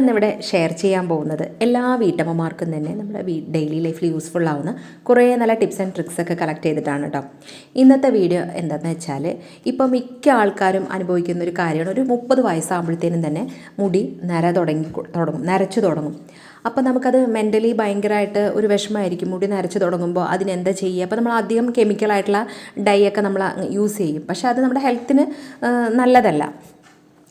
ഇന്നിവിടെ ഷെയർ ചെയ്യാൻ പോകുന്നത് എല്ലാ വീട്ടമ്മമാർക്കും തന്നെ നമ്മുടെ വീ ഡെയിലി ലൈഫിൽ യൂസ്ഫുൾ ആവുന്ന കുറേ നല്ല ടിപ്സ് ആൻഡ് ട്രിക്സ് ഒക്കെ കളക്ട് ചെയ്തിട്ടാണ് കേട്ടോ ഇന്നത്തെ വീഡിയോ എന്താണെന്ന് വെച്ചാൽ ഇപ്പോൾ മിക്ക ആൾക്കാരും അനുഭവിക്കുന്ന ഒരു കാര്യമാണ് ഒരു മുപ്പത് വയസ്സാകുമ്പോഴത്തേനും തന്നെ മുടി നര തുടങ്ങി തുടങ്ങും നരച്ചു തുടങ്ങും. അപ്പോൾ നമുക്കത് മെന്റലി ഭയങ്കരമായിട്ട് ഒരു വിഷമമായിരിക്കും മുടി നരച്ച് തുടങ്ങുമ്പോൾ അതിനെന്താ ചെയ്യുക? അപ്പോൾ നമ്മൾ അധികം കെമിക്കലായിട്ടുള്ള ഡൈ ഒക്കെ നമ്മൾ യൂസ് ചെയ്യും. പക്ഷേ അത് നമ്മുടെ ഹെൽത്തിന് നല്ലതല്ല.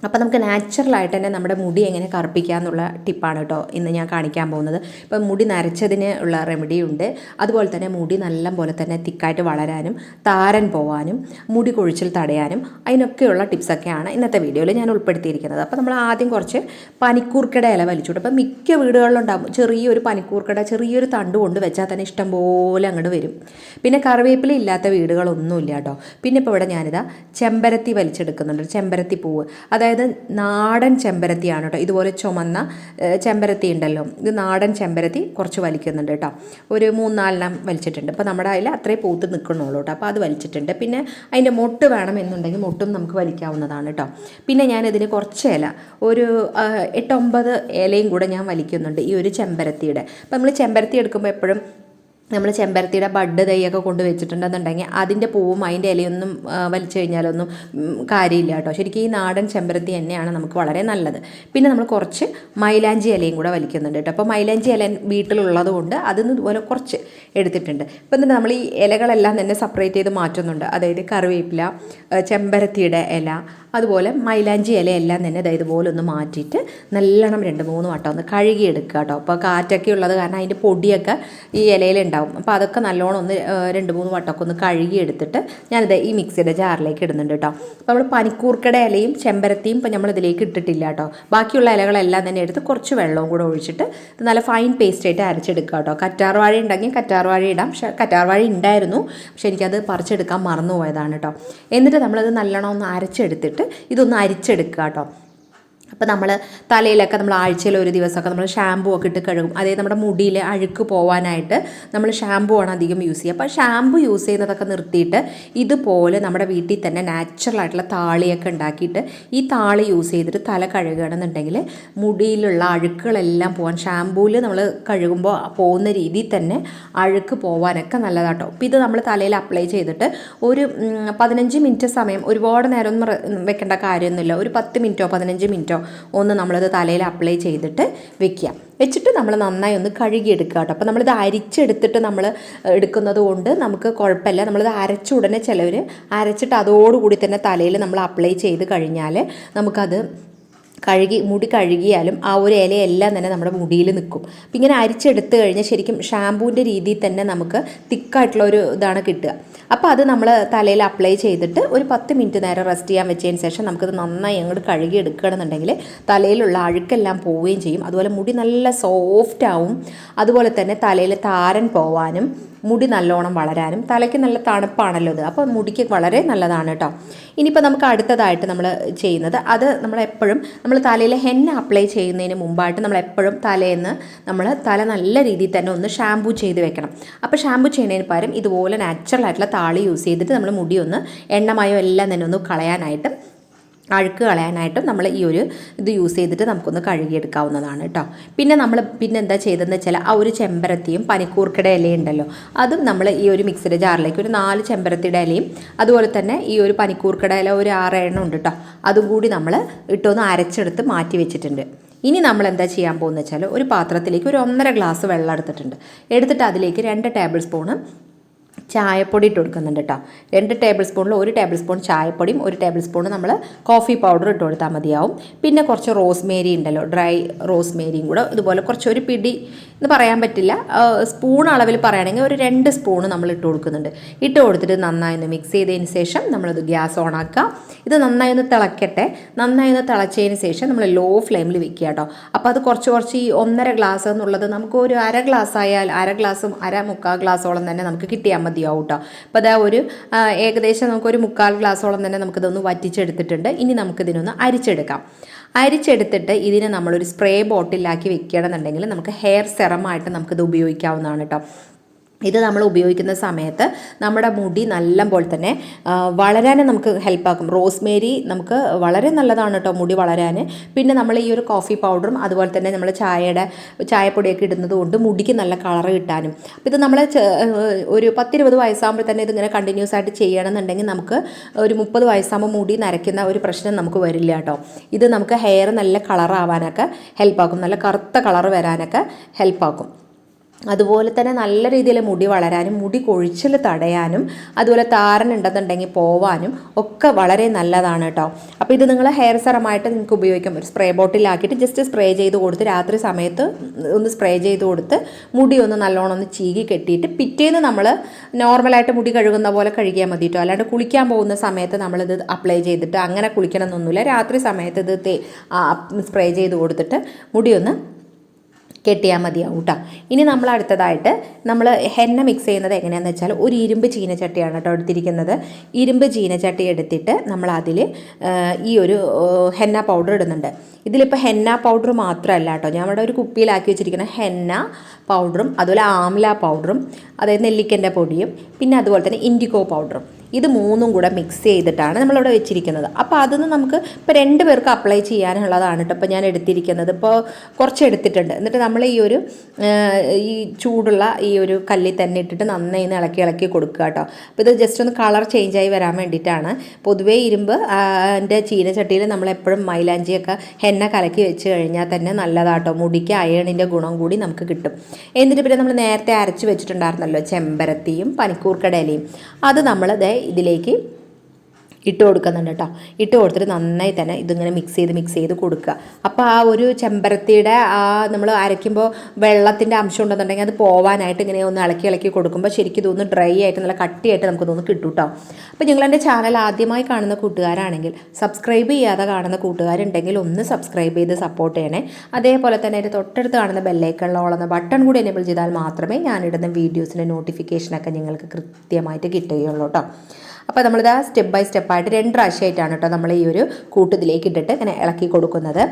അപ്പോൾ നമുക്ക് നാച്ചുറലായിട്ട് തന്നെ നമ്മുടെ മുടി എങ്ങനെ കറുപ്പിക്കുക എന്നുള്ള ടിപ്പാണ് കേട്ടോ ഇന്ന് ഞാൻ കാണിക്കാൻ പോകുന്നത്. ഇപ്പം മുടി നരച്ചതിന് ഉള്ള റെമഡി ഉണ്ട്. അതുപോലെ തന്നെ മുടി നല്ല പോലെ തന്നെ തിക്കായിട്ട് വളരാനും താരൻ പോവാനും മുടി കൊഴിച്ചിൽ തടയാനും അതിനൊക്കെയുള്ള ടിപ്സൊക്കെയാണ് ഇന്നത്തെ വീഡിയോയിൽ ഞാൻ ഉൾപ്പെടുത്തിയിരിക്കുന്നത്. അപ്പോൾ നമ്മൾ ആദ്യം കുറച്ച് പനിക്കൂർക്കട ഇല വലിച്ചുകൊണ്ട് അപ്പം മിക്ക വീടുകളിലുണ്ടാകും ചെറിയൊരു പനിക്കൂർക്കട ചെറിയൊരു തണ്ട് കൊണ്ട് വെച്ചാൽ തന്നെ ഇഷ്ടം പോലെ അങ്ങോട്ട് വരും. പിന്നെ കറിവേപ്പില ഇല്ലാത്ത വീടുകളൊന്നുമില്ല കേട്ടോ പിന്നെ ഇപ്പോൾ ഇവിടെ ഞാനിതാ ചെമ്പരത്തി വലിച്ചെടുക്കുന്നുണ്ട്. ചെമ്പരത്തി പൂവ്. അതായത് അതായത് നാടൻ ചെമ്പരത്തിയാണ് കേട്ടോ. ഇതുപോലെ ചുമന്ന ചെമ്പരത്തി ഉണ്ടല്ലോ. ഇത് നാടൻ ചെമ്പരത്തി കുറച്ച് വലിക്കുന്നുണ്ട് കേട്ടോ. ഒരു മൂന്നാലെണ്ണം വലിച്ചിട്ടുണ്ട്. അപ്പോൾ നമ്മുടെ അതിൽ അത്രേ പൂത്ത് നിൽക്കണുള്ളൂ കേട്ടോ. അപ്പോൾ അത് വലിച്ചിട്ടുണ്ട്. പിന്നെ അതിന്റെ മൊട്ട് വേണമെന്നുണ്ടെങ്കിൽ മൊട്ടും നമുക്ക് വലിക്കാവുന്നതാണ് കേട്ടോ. പിന്നെ ഞാൻ ഇതിന് കുറച്ച് ഇല ഒരു എട്ടൊമ്പത് ഇലയും കൂടെ ഞാൻ വലിക്കുന്നുണ്ട് ഈ ഒരു ചെമ്പരത്തിയുടെ. അപ്പോൾ നമ്മൾ ചെമ്പരത്തി എടുക്കുമ്പോൾ എപ്പോഴും നമ്മൾ ചെമ്പരത്തിയുടെ ബഡ് തൈയൊക്കെ കൊണ്ട് വെച്ചിട്ടുണ്ടെന്നുണ്ടെങ്കിൽ അതിന്റെ പൂവും അതിന്റെ ഇലയൊന്നും വലിച്ചു കഴിഞ്ഞാലൊന്നും കാര്യമില്ല കേട്ടോ. ശരിക്കും ഈ നാടൻ ചെമ്പരത്തി തന്നെയാണ് നമുക്ക് വളരെ നല്ലത്. പിന്നെ നമ്മൾ കുറച്ച് മൈലാഞ്ചി ഇലയും കൂടെ വലിക്കുന്നുണ്ട് കേട്ടോ. അപ്പോൾ മൈലാഞ്ചി ഇല വീട്ടിലുള്ളത് കൊണ്ട് അതിന് ഇതുപോലെ കുറച്ച് എടുത്തിട്ടുണ്ട്. ഇപ്പം നമ്മൾ ഈ ഇലകളെല്ലാം തന്നെ സെപ്പറേറ്റ് ചെയ്ത് മാറ്റുന്നുണ്ട്. അതായത് കറിവേപ്പില ചെമ്പരത്തിയുടെ ഇല അതുപോലെ മൈലാഞ്ചി ഇലയെല്ലാം തന്നെ അതായത് ഇതുപോലെ ഒന്ന് മാറ്റിയിട്ട് നല്ലോണം രണ്ട് മൂന്ന് വട്ടം ഒന്ന് കഴുകിയെടുക്കുക കേട്ടോ. അപ്പോൾ കാറ്റൊക്കെ ഉള്ളത് കാരണം അതിന്റെ പൊടിയൊക്കെ ഈ ഇലയിലുണ്ടാവും. അപ്പോൾ അതൊക്കെ നല്ലോണം ഒന്ന് രണ്ട് മൂന്ന് വട്ടമൊക്കെ ഒന്ന് കഴുകിയെടുത്തിട്ട് ഞാനിത് ഈ മിക്സിയുടെ ജാറിലേക്ക് ഇടുന്നുണ്ട് കേട്ടോ. അപ്പോൾ നമ്മൾ പനിക്കൂർക്കയുടെ ഇലയും ചെമ്പരത്തിയും ഇപ്പം നമ്മൾ ഇതിലേക്ക് ഇട്ടിട്ടില്ല കേട്ടോ. ബാക്കിയുള്ള ഇലകളെല്ലാം തന്നെ എടുത്ത് കുറച്ച് വെള്ളവും കൂടെ ഒഴിച്ചിട്ട് നല്ല ഫൈൻ പേസ്റ്റ് ആയിട്ട് അരച്ചെടുക്കുക കേട്ടോ. കറ്റാർവാഴ ഉണ്ടെങ്കിൽ കറ്റാർവാഴ ഇടാം. പക്ഷേ കറ്റാർവാഴ ഉണ്ടായിരുന്നു. പക്ഷേ എനിക്കത് പറിച്ചെടുക്കാൻ മറന്നു പോയതാണ് കേട്ടോ. എന്നിട്ട് നമ്മളത് നല്ലോണം ഒന്ന് അരച്ചെടുത്തിട്ട് ഇതൊന്ന് അരിച്ചെടുക്കുക കേട്ടോ. അപ്പോൾ നമ്മൾ തലയിലൊക്കെ നമ്മൾ ആഴ്ചയിൽ ഒരു ദിവസമൊക്കെ നമ്മൾ ഷാമ്പൂ ഒക്കെ ഇട്ട് കഴുകും. അതായത് നമ്മുടെ മുടിയിൽ അഴുക്ക് പോകാനായിട്ട് നമ്മൾ ഷാമ്പൂ ആണ് അധികം യൂസ് ചെയ്യുക. അപ്പോൾ ഷാമ്പൂ യൂസ് ചെയ്യുന്നതൊക്കെ നിർത്തിയിട്ട് ഇതുപോലെ നമ്മുടെ വീട്ടിൽ തന്നെ നാച്ചുറൽ ആയിട്ടുള്ള താളിയൊക്കെ ഉണ്ടാക്കിയിട്ട് ഈ താളി യൂസ് ചെയ്തിട്ട് തല കഴുകുകയാണെന്നുണ്ടെങ്കിൽ മുടിയിലുള്ള അഴുക്കുകളെല്ലാം പോകാൻ ഷാമ്പൂവിൽ നമ്മൾ കഴുകുമ്പോൾ പോകുന്ന രീതിയിൽ തന്നെ അഴുക്ക് പോകാനൊക്കെ നല്ലതാട്ടോ. അപ്പോൾ ഇത് നമ്മൾ തലയിൽ അപ്ലൈ ചെയ്തിട്ട് ഒരു പതിനഞ്ച് മിനിറ്റ് സമയം ഒരുപാട് നേരം ഒന്നും വെക്കേണ്ട കാര്യമൊന്നുമില്ല. ഒരു പത്ത് മിനിറ്റോ പതിനഞ്ച് മിനിറ്റോ ഒന്ന് നമ്മളത് തലയിൽ അപ്ലൈ ചെയ്തിട്ട് വെക്കുക. വെച്ചിട്ട് നമ്മൾ നന്നായി ഒന്ന് കഴുകിയെടുക്കുക കേട്ടോ. അപ്പോൾ നമ്മളിത് അരിച്ചെടുത്തിട്ട് നമ്മൾ എടുക്കുന്നത് കൊണ്ട് നമുക്ക് കുഴപ്പമില്ല. നമ്മളിത് അരച്ച ഉടനെ ചിലവർ അരച്ചിട്ട് അതോടുകൂടി തന്നെ തലയിൽ നമ്മൾ അപ്ലൈ ചെയ്ത് കഴിഞ്ഞാൽ നമുക്കത് കഴുകി മുടി കഴുകിയാലും ആ ഒരു ഇലയെല്ലാം തന്നെ നമ്മുടെ മുടിയിൽ നിൽക്കും. അപ്പം ഇങ്ങനെ അരിച്ചെടുത്ത് കഴിഞ്ഞാൽ ശരിക്കും ഷാമ്പൂവിന്റെ രീതിയിൽ തന്നെ നമുക്ക് തിക്കായിട്ടുള്ള ഒരു ഇതാണ് കിട്ടുക. അപ്പോൾ അത് നമ്മൾ തലയിൽ അപ്ലൈ ചെയ്തിട്ട് ഒരു പത്ത് മിനിറ്റ് നേരം റെസ്റ്റ് ചെയ്യാൻ വെച്ചതിന് ശേഷം നമുക്കത് നന്നായി അങ്ങോട്ട് കഴുകി എടുക്കുകയാണെന്നുണ്ടെങ്കിൽ തലയിലുള്ള അഴുക്കെല്ലാം പോവുകയും ചെയ്യും. അതുപോലെ മുടി നല്ല സോഫ്റ്റ് ആവും അതുപോലെ തന്നെ തലയിൽ താരൻ പോവാനും മുടി നല്ലോണം വളരാനും തലയ്ക്ക് നല്ല തണുപ്പാണല്ലോ ഇത്. അപ്പോൾ മുടിക്ക് വളരെ നല്ലതാണ് കേട്ടോ ഇനിയിപ്പോൾ നമുക്ക് അടുത്തതായിട്ട് നമ്മൾ ചെയ്യുന്നത് അത് നമ്മൾ എപ്പോഴും നമ്മൾ തലയിൽ ഹെന്ന അപ്ലൈ ചെയ്യുന്നതിന് മുമ്പായിട്ട് നമ്മൾ എപ്പോഴും തലേന്ന് നമ്മൾ തല നല്ല രീതിയിൽ തന്നെ ഒന്ന് ഷാമ്പൂ ചെയ്ത് വെക്കണം. അപ്പോൾ ഷാമ്പൂ ചെയ്യുന്നതിന് പകരം ഇതുപോലെ നാച്ചുറൽ ആയിട്ടുള്ള താളി യൂസ് ചെയ്തിട്ട് നമ്മൾ മുടി ഒന്ന് എണ്ണമയോ എല്ലാം തന്നെ ഒന്ന് കളയാനായിട്ട് അഴുക്ക് കളയാനായിട്ടും നമ്മൾ ഈ ഒരു ഇത് യൂസ് ചെയ്തിട്ട് നമുക്കൊന്ന് കഴുകിയെടുക്കാവുന്നതാണ് കേട്ടോ പിന്നെ നമ്മൾ പിന്നെ എന്താ ചെയ്തതെന്ന് വെച്ചാൽ ആ ഒരു ചെമ്പരത്തിയും പനിക്കൂർക്കയുടെ ഇലയുണ്ടല്ലോ അതും നമ്മൾ ഈ ഒരു മിക്സിയുടെ ജാറിലേക്ക് ഒരു നാല് ചെമ്പരത്തിയുടെ ഇലയും അതുപോലെ തന്നെ ഈ ഒരു പനിക്കൂർക്കയുടെ ഇല ഒരു ആറ് എണ്ണം ഉണ്ട് കേട്ടോ അതും കൂടി നമ്മൾ ഇട്ടൊന്ന് അരച്ചെടുത്ത് മാറ്റി വെച്ചിട്ടുണ്ട്. ഇനി നമ്മൾ എന്താ ചെയ്യാൻ പോകുന്നത് വെച്ചാൽ ഒരു പാത്രത്തിലേക്ക് ഒരു ഒന്നര ഗ്ലാസ് വെള്ളം എടുത്തിട്ടുണ്ട്. എടുത്തിട്ട് അതിലേക്ക് രണ്ട് ടേബിൾ സ്പൂണ് ചായപ്പൊടി ഇട്ട് കൊടുക്കുന്നുണ്ട് കേട്ടോ രണ്ട് ടേബിൾ സ്പൂണിൽ ഒരു ടേബിൾ സ്പൂൺ ചായപ്പൊടിയും ഒരു ടേബിൾ സ്പൂൺ നമ്മൾ കോഫി പൗഡർ ഇട്ട് കൊടുത്താൽ മതിയാവും. പിന്നെ കുറച്ച് റോസ്മേരി ഉണ്ടല്ലോ ഡ്രൈ റോസ്മേരിയും കൂടെ ഇതുപോലെ കുറച്ച് ഒരു പിടി എന്ന് പറയാൻ പറ്റില്ല. സ്പൂൺ അളവിൽ പറയുകയാണെങ്കിൽ ഒരു രണ്ട് സ്പൂൺ നമ്മൾ ഇട്ട് കൊടുക്കുന്നുണ്ട്. ഇട്ട് കൊടുത്തിട്ട് നന്നായി ഒന്ന് മിക്സ് ചെയ്തതിന് ശേഷം നമ്മളത് ഗ്യാസ് ഓൺ ആക്കുക. ഇത് നന്നായി ഒന്ന് തിളക്കട്ടെ. നന്നായി ഒന്ന് തിളച്ചതിന് ശേഷം നമ്മൾ ലോ ഫ്ലെയിമിൽ വെക്കുക കേട്ടോ അപ്പോൾ അത് കുറച്ച് കുറച്ച് ഈ ഒന്നര ഗ്ലാസ് എന്നുള്ളത് നമുക്ക് ഒരു അര ഗ്ലാസ് ആയാൽ അര ഗ്ലാസും അര മുക്കാൽ ഗ്ലാസോളം തന്നെ നമുക്ക് കിട്ടിയാൽ മതിയാവും കേട്ടോ അപ്പോൾ അതാ ഒരു ഏകദേശം നമുക്കൊരു മുക്കാൽ ഗ്ലാസ്സോളം തന്നെ നമുക്കിതൊന്ന് വറ്റിച്ചെടുത്തിട്ടുണ്ട്. ഇനി നമുക്കിതിനൊന്ന് അരിച്ചെടുക്കാം. അരിച്ചെടുത്തിട്ട് ഇതിനെ നമ്മളൊരു സ്പ്രേ ബോട്ടിലാക്കി വെക്കുകയാണെന്നുണ്ടെങ്കിൽ നമുക്ക് ഹെയർ സെറമായിട്ട് നമുക്കിത് ഉപയോഗിക്കാവുന്നതാണ് കേട്ടോ ഇത് നമ്മൾ ഉപയോഗിക്കുന്ന സമയത്ത് നമ്മുടെ മുടി നല്ല പോലെ തന്നെ വളരാനും നമുക്ക് ഹെൽപ്പാക്കും റോസ്മേരി നമുക്ക് വളരെ നല്ലതാണ് കേട്ടോ മുടി വളരാൻ. പിന്നെ നമ്മൾ ഈ ഒരു കോഫി പൗഡറും അതുപോലെ തന്നെ നമ്മൾ ചായയുടെ ചായപ്പൊടിയൊക്കെ ഇടുന്നത് കൊണ്ട് മുടിക്ക് നല്ല കളർ കിട്ടാനും. അപ്പോൾ ഇത് നമ്മൾ ഒരു പത്തിരുപത് വയസ്സാകുമ്പോൾ തന്നെ ഇതിങ്ങനെ കണ്ടിന്യൂസ് ആയിട്ട് ചെയ്യണമെന്നുണ്ടെങ്കിൽ നമുക്ക് ഒരു മുപ്പത് വയസ്സാകുമ്പോൾ മുടി നരയ്ക്കുന്ന ഒരു പ്രശ്നം നമുക്ക് വരില്ല കേട്ടോ. ഇത് നമുക്ക് ഹെയർ നല്ല കളറാവാനൊക്കെ ഹെൽപ്പാക്കും നല്ല കറുത്ത കളർ വരാനൊക്കെ ഹെൽപ്പാക്കും അതുപോലെ തന്നെ നല്ല രീതിയിൽ മുടി വളരാനും മുടി കൊഴിച്ചിൽ തടയാനും അതുപോലെ താരൻ ഉണ്ടെന്നുണ്ടെങ്കിൽ പോവാനും ഒക്കെ വളരെ നല്ലതാണ് കേട്ടോ. അപ്പോൾ ഇത് നിങ്ങൾ ഹെയർ സെറമായിട്ട് നിങ്ങൾക്ക് ഉപയോഗിക്കാം. ഒരു സ്പ്രേ ബോട്ടിലാക്കിയിട്ട് ജസ്റ്റ് സ്പ്രേ ചെയ്ത് കൊടുത്ത് രാത്രി സമയത്ത് ഒന്ന് സ്പ്രേ ചെയ്ത് കൊടുത്ത് മുടി ഒന്ന് നല്ലോണം ഒന്ന് ചീകി കെട്ടിയിട്ട് പിറ്റേന്ന് നമ്മൾ നോർമലായിട്ട് മുടി കഴുകുന്ന പോലെ കഴുകിയാൽ മതി കേട്ടോ. അല്ലാണ്ട് കുളിക്കാൻ പോകുന്ന സമയത്ത് നമ്മളിത് അപ്ലൈ ചെയ്തിട്ട് അങ്ങനെ കുളിക്കണമെന്നൊന്നുമില്ല. രാത്രി സമയത്ത് ഇത് സ്പ്രേ ചെയ്ത് കൊടുത്തിട്ട് ഒന്ന് കെട്ടിയാൽ മതിയാവും കേട്ടോ ഇനി നമ്മൾ അടുത്തതായിട്ട് നമ്മൾ ഹെന്ന മിക്സ് ചെയ്യുന്നത് എങ്ങനെയാണെന്ന് വെച്ചാൽ ഒരു ഇരുമ്പ് ചീനച്ചട്ടിയാണ് കേട്ടോ എടുത്തിരിക്കുന്നത്. ഇരുമ്പ് ചീനച്ചട്ടി എടുത്തിട്ട് നമ്മൾ അതിൽ ഈ ഒരു ഹെന്ന പൗഡർ ഇടുന്നുണ്ട്. ഇതിലിപ്പോൾ ഹെന്ന പൗഡർ മാത്രമല്ല കേട്ടോ ഇവിടെ ഒരു കുപ്പിയിലാക്കി വെച്ചിരിക്കുന്ന ഹെന്ന പൗഡറും അതുപോലെ ആംല പൗഡറും അതായത് നെല്ലിക്കന്റെ പൊടിയും പിന്നെ അതുപോലെ തന്നെ ഇൻഡിഗോ പൗഡറും ഇത് മൂന്നും കൂടെ മിക്സ് ചെയ്തിട്ടാണ് നമ്മളിവിടെ വെച്ചിരിക്കുന്നത്. അപ്പോൾ അതിന് നമുക്ക് ഇപ്പോൾ രണ്ട് പേർക്ക് അപ്ലൈ ചെയ്യാനുള്ളതാണ് കേട്ടോ ഇപ്പോൾ ഞാൻ എടുത്തിരിക്കുന്നത്. ഇപ്പോൾ കുറച്ച് എടുത്തിട്ടുണ്ട്. എന്നിട്ട് നമ്മൾ ഈ ഒരു ഈ ചൂടുള്ള ഈ ഒരു കല്ലിൽ തന്നെ ഇട്ടിട്ട് നന്നായി ഇളക്കി ഇളക്കി കൊടുക്കുക കേട്ടോ അപ്പോൾ ഇത് ജസ്റ്റ് ഒന്ന് കളർ ചേഞ്ച് ആയി വരാൻ വേണ്ടിയിട്ടാണ്. പൊതുവേ ഇരുമ്പ് എന്റെ ചീനച്ചട്ടിയിൽ നമ്മൾ എപ്പോഴും മൈലാഞ്ചിയൊക്കെ ഹെന്ന കലക്കി വെച്ച് കഴിഞ്ഞാൽ തന്നെ നല്ലതാട്ടോ മുടിക്ക് അയണിന്റെ ഗുണം കൂടി നമുക്ക് കിട്ടും. എന്നിട്ട് പിന്നെ നമ്മൾ നേരത്തെ അരച്ച് വെച്ചിട്ടുണ്ടായിരുന്നല്ലോ ചെമ്പരത്തിയും പനിക്കൂർക്കടയിലയും അത് നമ്മൾ ദേ ഇതിലേക്ക് ഇട്ട് കൊടുക്കുന്നുണ്ട് കേട്ടോ ഇട്ട് കൊടുത്തിട്ട് നന്നായി തന്നെ ഇതിങ്ങനെ മിക്സ് ചെയ്ത് മിക്സ് ചെയ്ത് കൊടുക്കുക. അപ്പോൾ ആ ഒരു ചെമ്പരത്തിയുടെ ആ നമ്മൾ അരയ്ക്കുമ്പോൾ വെള്ളത്തിന്റെ അംശം ഉണ്ടെന്നുണ്ടെങ്കിൽ അത് പോവാനായിട്ട് ഇങ്ങനെ ഒന്ന് ഇളക്കി ഇളക്കി കൊടുക്കുമ്പോൾ ശരിക്കും ഇതൊന്ന് ഡ്രൈ ആയിട്ട് നല്ല കട്ടിയായിട്ട് നമുക്ക് തോന്നുന്നു കിട്ടും കേട്ടോ അപ്പോൾ നിങ്ങളെന്റെ ചാനൽ ആദ്യമായി കാണുന്ന കൂട്ടുകാരാണെങ്കിൽ സബ്സ്ക്രൈബ് ചെയ്യാതെ കാണുന്ന കൂട്ടുകാരുണ്ടെങ്കിൽ ഒന്ന് സബ്സ്ക്രൈബ് ചെയ്ത് സപ്പോർട്ട് ചെയ്യണേ. അതേപോലെ തന്നെ അതിന്റെ തൊട്ടടുത്ത് കാണുന്ന ബെല്ലൈക്കണിലോളുന്ന ബട്ടൺ കൂടി എനേബിൾ ചെയ്താൽ മാത്രമേ ഞാനിടുന്ന വീഡിയോസിന്റെ നോട്ടിഫിക്കേഷനൊക്കെ നിങ്ങൾക്ക് കൃത്യമായിട്ട് കിട്ടുകയുള്ളൂ കേട്ടോ അപ്പോൾ നമ്മളിത് സ്റ്റെപ്പ് ബൈ സ്റ്റെപ്പായിട്ട് രണ്ട് പ്രാവശ്യമായിട്ടാണ് കേട്ടോ നമ്മൾ ഈ ഒരു കൂട്ടത്തിലേക്ക് ഇട്ടിട്ട് ഇങ്ങനെ ഇളക്കി കൊടുക്കുന്നത്.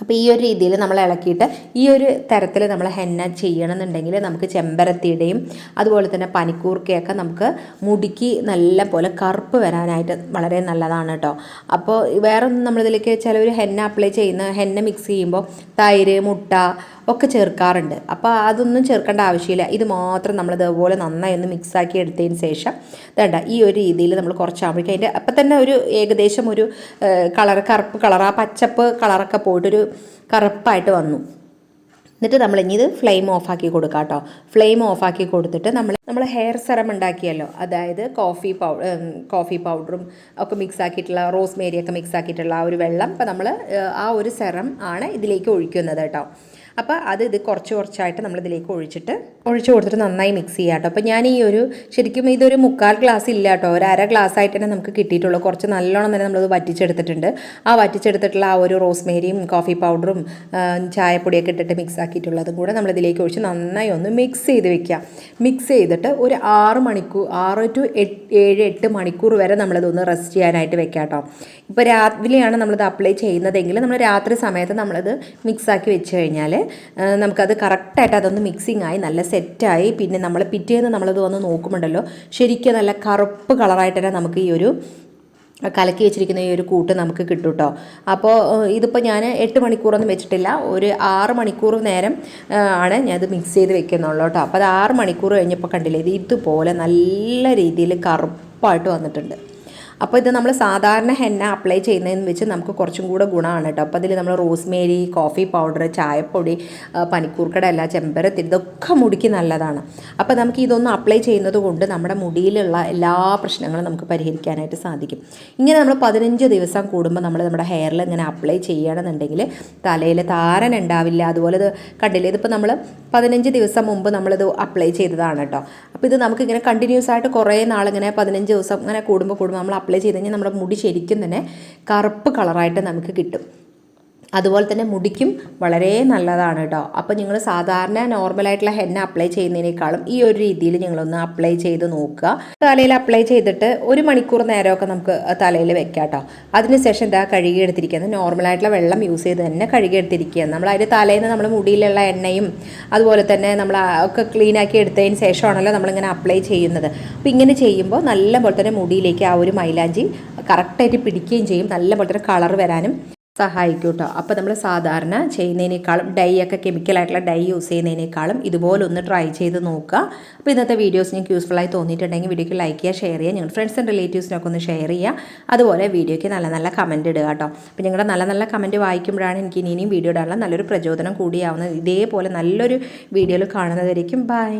അപ്പോൾ ഈ ഒരു രീതിയിൽ നമ്മൾ ഇളക്കിയിട്ട് ഈ ഒരു തരത്തിൽ നമ്മൾ ഹെന്ന ചെയ്യണമെന്നുണ്ടെങ്കിൽ നമുക്ക് ചെമ്പരത്തിയുടെയും അതുപോലെ തന്നെ പനിക്കൂർക്കയൊക്കെ നമുക്ക് മുടിക്ക് നല്ല പോലെ കറുപ്പ് വരാനായിട്ട് വളരെ നല്ലതാണ് കേട്ടോ അപ്പോൾ വേറൊന്നും നമ്മളിതിലേക്ക് ചിലവർ ഹെന്ന അപ്ലൈ ചെയ്യുന്ന ഹെന്ന മിക്സ് ചെയ്യുമ്പോൾ തൈര് മുട്ട ഒക്കെ ചേർക്കാറുണ്ട്. അപ്പോൾ അതൊന്നും ചേർക്കേണ്ട ആവശ്യമില്ല. ഇത് മാത്രം നമ്മൾ ഇതേപോലെ നന്നായി ഒന്ന് മിക്സാക്കി എടുത്തതിന് ശേഷം വേണ്ട ഈ ഒരു രീതിയിൽ നമ്മൾ കുറച്ചാകുമ്പോഴേക്കും അതിന്റെ അപ്പം തന്നെ ഒരു ഏകദേശം ഒരു കളർ കറുപ്പ് കളർ ആ പച്ചപ്പ് കളറൊക്കെ പോയിട്ടൊരു കറുപ്പായിട്ട് വന്നു. എന്നിട്ട് നമ്മൾ ഇനി ഇത് ഫ്ലെയിം ഓഫാക്കി കൊടുക്കാം കേട്ടോ. ഫ്ലെയിം ഓഫാക്കി കൊടുത്തിട്ട് നമ്മൾ നമ്മൾ ഹെയർ സെറം ഉണ്ടാക്കിയല്ലോ. അതായത് കോഫി പൗ കോഫി പൗഡറും ഒക്കെ മിക്സ് ആക്കിയിട്ടുള്ള റോസ്മേരി ഒക്കെ മിക്സ് ആക്കിയിട്ടുള്ള ആ ഒരു വെള്ളം അപ്പോൾ നമ്മൾ ആ ഒരു സെറം ആണ് ഇതിലേക്ക് ഒഴിക്കുന്നത് കേട്ടോ. അപ്പോൾ അത് ഇത് കുറച്ച് കുറച്ചായിട്ട് നമ്മളിതിലേക്ക് ഒഴിച്ചിട്ട് ഒഴിച്ച് കൊടുത്തിട്ട് നന്നായി മിക്സ് ചെയ്യാം കേട്ടോ. അപ്പോൾ ഞാൻ ഈ ഒരു ശരിക്കും ഇതൊരു മുക്കാൽ ഗ്ലാസ് ഇല്ല കേട്ടോ. ഒരു അര ഗ്ലാസ് ആയിട്ട് തന്നെ നമുക്ക് കിട്ടിയിട്ടുള്ളൂ. കുറച്ച് നല്ലോണം തന്നെ നമ്മളത് വറ്റിച്ചെടുത്തിട്ടുണ്ട്. ആ വറ്റിച്ചെടുത്തിട്ടുള്ള ആ ഒരു റോസ്മേരിയും കോഫി പൗഡറും ചായപ്പൊടിയൊക്കെ ഇട്ടിട്ട് മിക്സ് ആക്കിയിട്ടുള്ളതും കൂടെ നമ്മളിതിലേക്ക് ഒഴിച്ച് നന്നായി ഒന്ന് മിക്സ് ചെയ്ത് വെക്കുക മിക്സ് ചെയ്തിട്ട് ഒരു ആറ് മണിക്കൂർ ആറ് ടു ഏഴ് എട്ട് മണിക്കൂർ വരെ നമ്മളതൊന്ന് റെസ്റ്റ് ചെയ്യാനായിട്ട് വെക്കാം കേട്ടോ. ഇപ്പോൾ രാവിലെയാണ് നമ്മളിത് അപ്ലൈ ചെയ്യുന്നതെങ്കിൽ നമ്മൾ രാത്രി സമയത്ത് നമ്മളത് മിക്സാക്കി വെച്ച് കഴിഞ്ഞാൽ നമുക്കത് കറക്റ്റായിട്ട് അതൊന്ന് മിക്സിംഗ് ആയി നല്ല സെറ്റായി. പിന്നെ നമ്മൾ പിറ്റേന്ന് നമ്മളത് വന്ന് നോക്കുമ്പോണ്ടല്ലോ ശരിക്കും നല്ല കറുപ്പ് കളറായിട്ട് തന്നെ നമുക്ക് ഈ ഒരു കലക്കി വെച്ചിരിക്കുന്ന ഈ ഒരു കൂട്ട് നമുക്ക് കിട്ടും കേട്ടോ അപ്പോൾ ഇതിപ്പോൾ ഞാൻ എട്ട് മണിക്കൂറൊന്നും വെച്ചിട്ടില്ല. ഒരു ആറ് മണിക്കൂർ നേരം ആണ് ഞാൻ ഇത് മിക്സ് ചെയ്ത് വെക്കുന്നുള്ളൂ കേട്ടോ. അപ്പോൾ അത് ആറ് മണിക്കൂർ കഴിഞ്ഞപ്പോൾ കണ്ടില്ലേ ഇത് ഇതുപോലെ നല്ല രീതിയിൽ കറുപ്പായിട്ട് വന്നിട്ടുണ്ട്. അപ്പോൾ ഇത് നമ്മൾ സാധാരണ ഹെന്ന അപ്ലൈ ചെയ്യുന്നതെന്ന് വെച്ച് നമുക്ക് കുറച്ചും കൂടെ ഗുണമാണ് കേട്ടോ അപ്പോൾ അതിൽ നമ്മൾ റോസ്മേരി കോഫി പൗഡർ ചായപ്പൊടി ആ, പനിക്കൂർക്കട അല്ല ചെമ്പരത്തി ഇതൊക്കെ മുടിക്ക് നല്ലതാണ്. അപ്പോൾ നമുക്ക് ഇതൊന്നും അപ്ലൈ ചെയ്യുന്നത് കൊണ്ട് നമ്മുടെ മുടിയിലുള്ള എല്ലാ പ്രശ്നങ്ങളും നമുക്ക് പരിഹരിക്കാനായിട്ട് സാധിക്കും. ഇങ്ങനെ നമ്മൾ പതിനഞ്ച് ദിവസം കൂടുമ്പോൾ നമ്മൾ നമ്മുടെ ഹെയറിൽ ഇങ്ങനെ അപ്ലൈ ചെയ്യണമെന്നുണ്ടെങ്കിൽ തലയിൽ താരൻ ഉണ്ടാവില്ല. അതുപോലെ ഇത് കണ്ടില്ലേ? ഇതിപ്പോൾ നമ്മൾ പതിനഞ്ച് ദിവസം മുമ്പ് നമ്മളിത് അപ്ലൈ ചെയ്തതാണ് കേട്ടോ അപ്പോൾ ഇത് നമുക്കിങ്ങനെ കണ്ടിന്യൂസ് ആയിട്ട് കുറേ നാളിങ്ങനെ പതിനഞ്ച് ദിവസം ഇങ്ങനെ കൂടുമ്പോൾ കൂടുമ്പോൾ നമ്മൾ അപ്ലൈ ചെയ്ത് കഴിഞ്ഞാൽ നമ്മുടെ മുടി ശരിക്കും തന്നെ കറുപ്പ് കളറായിട്ട് നമുക്ക് കിട്ടും. അതുപോലെ തന്നെ മുടിക്കും വളരെ നല്ലതാണ് കേട്ടോ അപ്പോൾ നിങ്ങൾ സാധാരണ നോർമലായിട്ടുള്ള ഹെന്ന അപ്ലൈ ചെയ്യുന്നതിനേക്കാളും ഈ ഒരു രീതിയിൽ നിങ്ങളൊന്ന് അപ്ലൈ ചെയ്ത് നോക്കുക. തലയിൽ അപ്ലൈ ചെയ്തിട്ട് ഒരു മണിക്കൂർ നേരമൊക്കെ നമുക്ക് തലയിൽ വെക്കാം കേട്ടോ അതിനുശേഷം എന്താ കഴുകി എടുത്തിരിക്കുന്നത്. നോർമലായിട്ടുള്ള വെള്ളം യൂസ് ചെയ്ത് തന്നെ കഴുകി എടുത്തിരിക്കുകയാണ്. നമ്മൾ അതിന്റെ തലേന്ന് നമ്മൾ മുടിയിലുള്ള എണ്ണയും അതുപോലെ തന്നെ നമ്മൾ ഒക്കെ ക്ലീൻ ആക്കി എടുത്തതിന് ശേഷമാണല്ലോ നമ്മളിങ്ങനെ അപ്ലൈ ചെയ്യുന്നത്. അപ്പോൾ ഇങ്ങനെ ചെയ്യുമ്പോൾ നല്ല പോലെ തന്നെ മുടിയിലേക്ക് ആ ഒരു മൈലാഞ്ചി കറക്റ്റായിട്ട് പിടിക്കുകയും ചെയ്യും. നല്ല പോലെ തന്നെ കളർ വരാനും സഹായിക്കും കേട്ടോ അപ്പോൾ നമ്മൾ സാധാരണ ചെയ്യുന്നതിനേക്കാളും ഡൈ ഒക്കെ കെമിക്കലായിട്ടുള്ള ഡൈ യൂസ് ചെയ്യുന്നതിനേക്കാളും ഇതുപോലെ ഒന്ന് ട്രൈ ചെയ്ത് നോക്കുക. അപ്പോൾ ഇന്നത്തെ വീഡിയോസ് നിങ്ങൾക്ക് യൂസ്ഫുൾ ആയി തോന്നിയിട്ടുണ്ടെങ്കിൽ വീഡിയോക്ക് ലൈക്ക് ചെയ്യുക ഷെയർ ചെയ്യുക നിങ്ങളുടെ ഫ്രണ്ട്സ് ആൻഡ് റിലേറ്റീവ്സിനൊക്കെ ഒന്ന് ഷെയർ ചെയ്യുക. അതുപോലെ വീഡിയോയ്ക്ക് നല്ല നല്ല കമന്റ് ഇടുക കേട്ടോ. അപ്പോൾ നിങ്ങളുടെ നല്ല നല്ല കമന്റ് വായിക്കുമ്പോഴാണ് എനിക്ക് ഇനിയും വീഡിയോ ഇടാനുള്ള നല്ലൊരു പ്രചോദനം കൂടിയാവുന്നത്. ഇതേപോലെ നല്ലൊരു വീഡിയോയിൽ കാണുന്നതായിരിക്കും ബൈ